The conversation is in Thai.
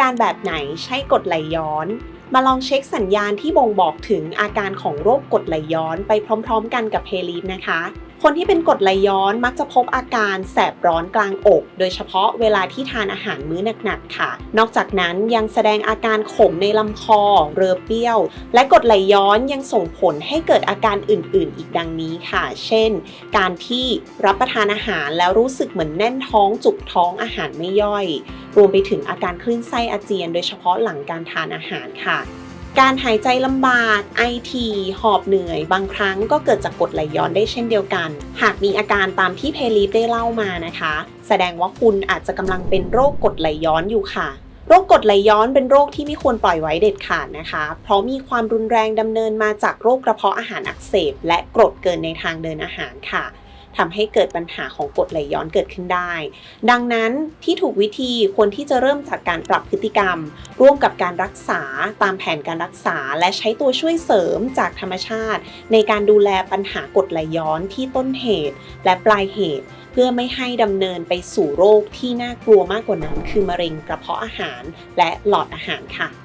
การแบบไหนใช่กดไหลย้อน มาลองเช็คสัญญาณที่บ่งบอกถึงอาการของโรคกดไหลย้อนไปพร้อม ๆ กันกับเพลีฟนะคะ คนที่เป็นกรดไหลย้อนมักจะพบอาการแสบร้อนกลางอก โดยเฉพาะเวลาที่ทานอาหารมื้อหนักๆค่ะ นอกจากนั้นยังแสดงอาการขมในลำคอ เรือเปรี้ยว และกรดไหลย้อนยังส่งผลให้เกิดอาการอื่น ๆ อีกดังนี้ค่ะ เช่น การที่รับประทานอาหารแล้วรู้สึกเหมือนแน่นท้องจุกท้องอาหารไม่ย่อย รวมไปถึงอาการคลื่นไส้อาเจียน โดยเฉพาะหลังการทานอาหารค่ะ การหายใจลำบาก ไอทีหอบเหนื่อย บางครั้งก็เกิดจากกรดไหลย้อนได้เช่นเดียวกัน หากมีอาการตามที่เพลีฟได้เล่ามานะคะ แสดงว่าคุณอาจจะกำลังเป็นโรคกรดไหลย้อนอยู่ค่ะโรคกรดไหลย้อนเป็นโรคที่ไม่ควรปล่อยไว้เด็ดขาดนะคะ เพราะมีความรุนแรงดำเนินมาจากโรคกระเพาะอาหารอักเสบ และกรดเกินในทางเดินอาหารค่ะ ทำให้เกิดปัญหาของกรดไหลย้อนเกิดขึ้นได้ ดังนั้นที่ถูกวิธีควรที่จะเริ่มจากการปรับพฤติกรรม ร่วมกับการรักษาตามแผนการรักษา และใช้ตัวช่วยเสริมจากธรรมชาติ ในการดูแลปัญหากรดไหลย้อนที่ต้นเหตุ และปลายเหตุ เพื่อไม่ให้ดำเนินไปสู่โรคที่น่ากลัวมากกว่านั้น คือมะเร็งกระเพาะอาหารและหลอดอาหารค่ะ